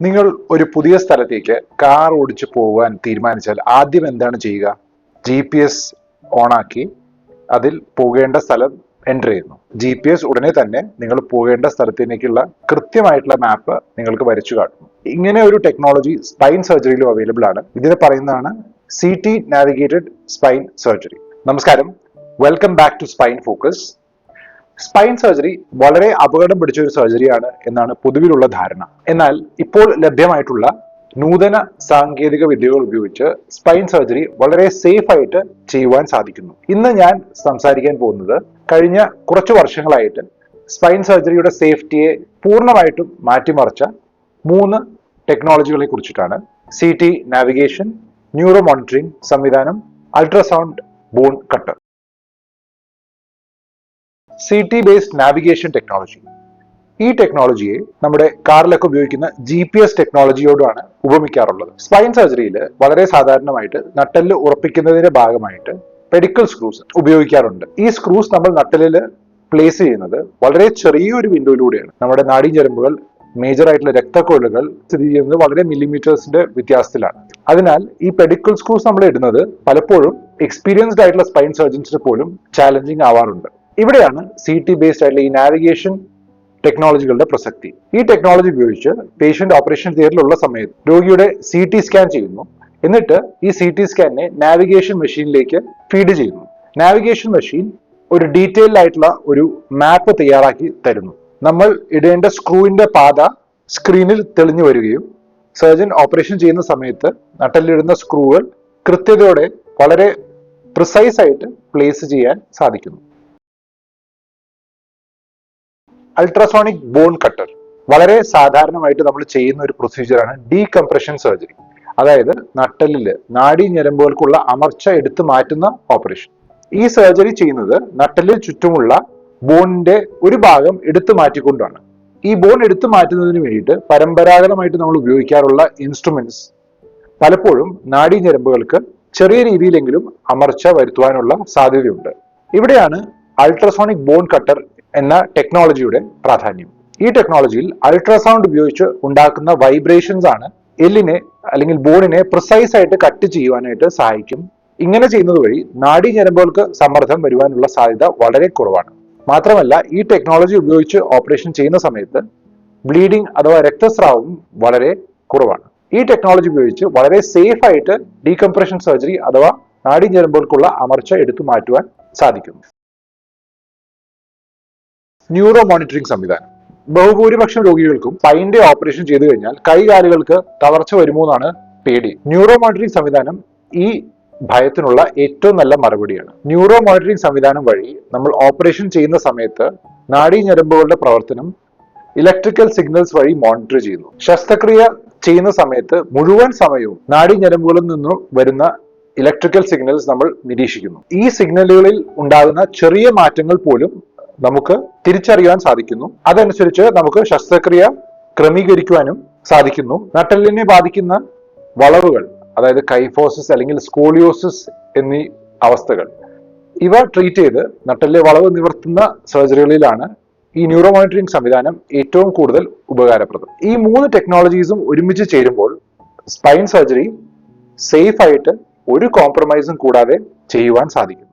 നിങ്ങൾ ഒരു പുതിയ സ്ഥലത്തേക്ക് കാർ ഓടിച്ച് പോകാൻ തീരുമാനിച്ചാൽ ആദ്യം എന്താണ് ചെയ്യുക? ജി പി എസ് ഓണാക്കി അതിൽ പോകേണ്ട സ്ഥലം എന്റർ ചെയ്യുന്നു. ജി പി എസ് ഉടനെ തന്നെ നിങ്ങൾ പോകേണ്ട സ്ഥലത്തിലേക്കുള്ള കൃത്യമായിട്ടുള്ള മാപ്പ് നിങ്ങൾക്ക് വരച്ചു കാട്ടുന്നു. ഇങ്ങനെ ഒരു ടെക്നോളജി സ്പൈൻ സർജറിയിലും അവൈലബിൾ ആണ്. ഇതിനെ പറയുന്നതാണ് C T navigated spine surgery നമസ്കാരം. Welcome back to spine focus spine surgery വളരെ അപകടം പിടിച്ച ഒരു സർജറിയാണ് എന്നാണ് പൊതുവിലുള്ള ധാരണ. എന്നാൽ ഇപ്പോൾ ലഭ്യമായിട്ടുള്ള നൂതന സാങ്കേതിക വിദ്യകൾ ഉപയോഗിച്ച് സ്പൈൻ സർജറി വളരെ സേഫ് ആയിട്ട് ചെയ്യുവാൻ സാധിക്കുന്നു. ഇന്ന് ഞാൻ സംസാരിക്കാൻ പോകുന്നത് കഴിഞ്ഞ കുറച്ച് വർഷങ്ങളായിട്ട് സ്പൈൻ സർജറിയുടെ സേഫ്റ്റിയെ പൂർണമായിട്ടും മാറ്റിമറിച്ച മൂന്ന് ടെക്നോളജികളെ കുറിച്ചിട്ടാണ് C T navigation neuro monitoring സംവിധാനം ultrasound bone cutter C T based navigation technology ഈ ടെക്നോളജിയെ നമ്മുടെ കാറിലൊക്കെ ഉപയോഗിക്കുന്ന ജി പി എസ് ടെക്നോളജിയോടാണ് ഉപമിക്കാറുള്ളത്. സ്പൈൻ സർജറിയിൽ വളരെ സാധാരണമായിട്ട് നട്ടലിൽ ഉറപ്പിക്കുന്നതിന്റെ ഭാഗമായിട്ട് പെഡിക്കൽ സ്ക്രൂസ് ഉപയോഗിക്കാറുണ്ട്. ഈ സ്ക്രൂസ് നമ്മൾ നട്ടലിൽ പ്ലേസ് ചെയ്യുന്നത് വളരെ ചെറിയൊരു വിൻഡോയിലൂടെയാണ് നമ്മുടെ നാഡീഞരമ്പുകൾ മേജർ ആയിട്ടുള്ള രക്തക്കൊഴലുകൾ സ്ഥിതി ചെയ്യുന്നത് വളരെ മില്ലിമീറ്റേഴ്സിന്റെ വ്യത്യാസത്തിലാണ്. അതിനാൽ ഈ പെഡിക്കൽ സ്ക്രൂസ് നമ്മൾ ഇടുന്നത് പലപ്പോഴും എക്സ്പീരിയൻസ്ഡ് ആയിട്ടുള്ള സ്പൈൻ സർജൻസിന് പോലും ചാലഞ്ചിങ് ആവാറുണ്ട്. ഇവിടെയാണ് സി ടി ബേസ്ഡ് ആയിട്ടുള്ള ഈ നാവിഗേഷൻ ടെക്നോളജികളുടെ പ്രസക്തി. ഈ ടെക്നോളജി ഉപയോഗിച്ച് പേഷ്യന്റ് ഓപ്പറേഷൻ തിയേറ്ററിലുള്ള സമയത്ത് രോഗിയുടെ സി ടി സ്കാൻ ചെയ്യുന്നു. എന്നിട്ട് ഈ സി ടി സ്കാനിനെ നാവിഗേഷൻ മെഷീനിലേക്ക് ഫീഡ് ചെയ്യുന്നു. നാവിഗേഷൻ മെഷീൻ ഒരു ഡീറ്റെയിൽഡ് ആയിട്ടുള്ള ഒരു മാപ്പ് തയ്യാറാക്കി തരുന്നു. നമ്മൾ ഇടേണ്ട സ്ക്രൂവിന്റെ പാത സ്ക്രീനിൽ തെളിഞ്ഞു വരികയും സർജൻ ഓപ്പറേഷൻ ചെയ്യുന്ന സമയത്ത് നട്ടലിടുന്ന സ്ക്രൂകൾ കൃത്യതയോടെ വളരെ പ്രിസൈസ് ആയിട്ട് പ്ലേസ് ചെയ്യാൻ സാധിക്കുന്നു. Ultrasonic bone cutter. വളരെ സാധാരണമായിട്ട് നമ്മൾ ചെയ്യുന്ന ഒരു പ്രൊസീജിയറാണ് ഡീകംപ്രഷൻ സർജറി അതായത് നട്ടലിൽ നാഡീ ഞരമ്പുകൾക്കുള്ള അമർച്ച എടുത്തു മാറ്റുന്ന ഓപ്പറേഷൻ ഈ സർജറി ചെയ്യുന്നത് നട്ടലിൽ ചുറ്റുമുള്ള ബോണിന്റെ ഒരു ഭാഗം എടുത്തു മാറ്റിക്കൊണ്ടാണ്. ഈ ബോൺ എടുത്തു മാറ്റുന്നതിന് വേണ്ടിയിട്ട് പരമ്പരാഗതമായിട്ട് നമ്മൾ ഉപയോഗിക്കാറുള്ള ഇൻസ്ട്രുമെന്റ്സ് പലപ്പോഴും നാഡീ ഞരമ്പുകൾക്ക് ചെറിയ രീതിയിലെങ്കിലും അമർച്ച വരുത്തുവാനുള്ള സാധ്യതയുണ്ട്. ഇവിടെയാണ് അൾട്രാസോണിക് ബോൺ കട്ടർ എന്ന ടെക്നോളജിയുടെ പ്രാധാന്യം. ഈ ടെക്നോളജിയിൽ അൾട്രാസൗണ്ട് ഉപയോഗിച്ച് ഉണ്ടാക്കുന്ന വൈബ്രേഷൻസ് ആണ് എല്ലിനെ അല്ലെങ്കിൽ ബോണിനെ പ്രിസൈസ് ആയിട്ട് കട്ട് ചെയ്യുവാനായിട്ട് സഹായിക്കും. ഇങ്ങനെ ചെയ്യുന്നത് വഴി നാഡീ ഞരമ്പുകൾക്ക് സമ്മർദ്ദം വരുവാനുള്ള സാധ്യത വളരെ കുറവാണ്. മാത്രമല്ല ഈ ടെക്നോളജി ഉപയോഗിച്ച് ഓപ്പറേഷൻ ചെയ്യുന്ന സമയത്ത് ബ്ലീഡിംഗ് അഥവാ രക്തസ്രാവം വളരെ കുറവാണ്. ഈ ടെക്നോളജി ഉപയോഗിച്ച് വളരെ സേഫ് ആയിട്ട് ഡീകംപ്രഷൻ സർജറി അഥവാ നാഡി ഞരമ്പുകൾക്കുള്ള അമർച്ച എടുത്തു മാറ്റുവാൻ സാധിക്കുന്നു ന്യൂറോ മോണിറ്ററിംഗ് സംവിധാനം. ബഹുഭൂരിപക്ഷം രോഗികൾക്കും പൈന്റെ ഓപ്പറേഷൻ ചെയ്തു കഴിഞ്ഞാൽ കൈകാലുകൾക്ക് തളർച്ച വരുമോ എന്നാണ് പേടി. ന്യൂറോ മോണിറ്ററിംഗ് സംവിധാനം ഈ ഭയത്തിനുള്ള ഏറ്റവും നല്ല മറുപടിയാണ്. ന്യൂറോ മോണിറ്ററിംഗ് സംവിധാനം വഴി നമ്മൾ ഓപ്പറേഷൻ ചെയ്യുന്ന സമയത്ത് നാഡീ ഞരമ്പുകളുടെ പ്രവർത്തനം ഇലക്ട്രിക്കൽ സിഗ്നൽസ് വഴി മോണിറ്റർ ചെയ്യുന്നു. ശസ്ത്രക്രിയ ചെയ്യുന്ന സമയത്ത് മുഴുവൻ സമയവും നാഡീ ഞരമ്പുകളിൽ നിന്നും വരുന്ന ഇലക്ട്രിക്കൽ സിഗ്നൽസ് നമ്മൾ നിരീക്ഷിക്കുന്നു. ഈ സിഗ്നലുകളിൽ ഉണ്ടാകുന്ന ചെറിയ മാറ്റങ്ങൾ പോലും നമുക്ക് തിരിച്ചറിയാൻ സാധിക്കുന്നു. അതനുസരിച്ച് നമുക്ക് ശസ്ത്രക്രിയ ക്രമീകരിക്കുവാനും സാധിക്കുന്നു. നട്ടെല്ലിനെ ബാധിക്കുന്ന വളവുകൾ അതായത് കൈഫോസിസ് അല്ലെങ്കിൽ സ്കോളിയോസിസ് എന്നീ അവസ്ഥകൾ ഇവ ട്രീറ്റ് ചെയ്ത് നട്ടെല്ലെ വളവ് നിവർത്തുന്ന സർജറികളിലാണ് ഈ ന്യൂറോ മോണിറ്ററിംഗ് സംവിധാനം ഏറ്റവും കൂടുതൽ ഉപകാരപ്രദം. ഈ മൂന്ന് ടെക്നോളജീസും ഒരുമിച്ച് ചേരുമ്പോൾ സ്പൈൻ സർജറി സേഫ് ആയിട്ട് ഒരു കോംപ്രമൈസും കൂടാതെ ചെയ്യുവാൻ സാധിക്കും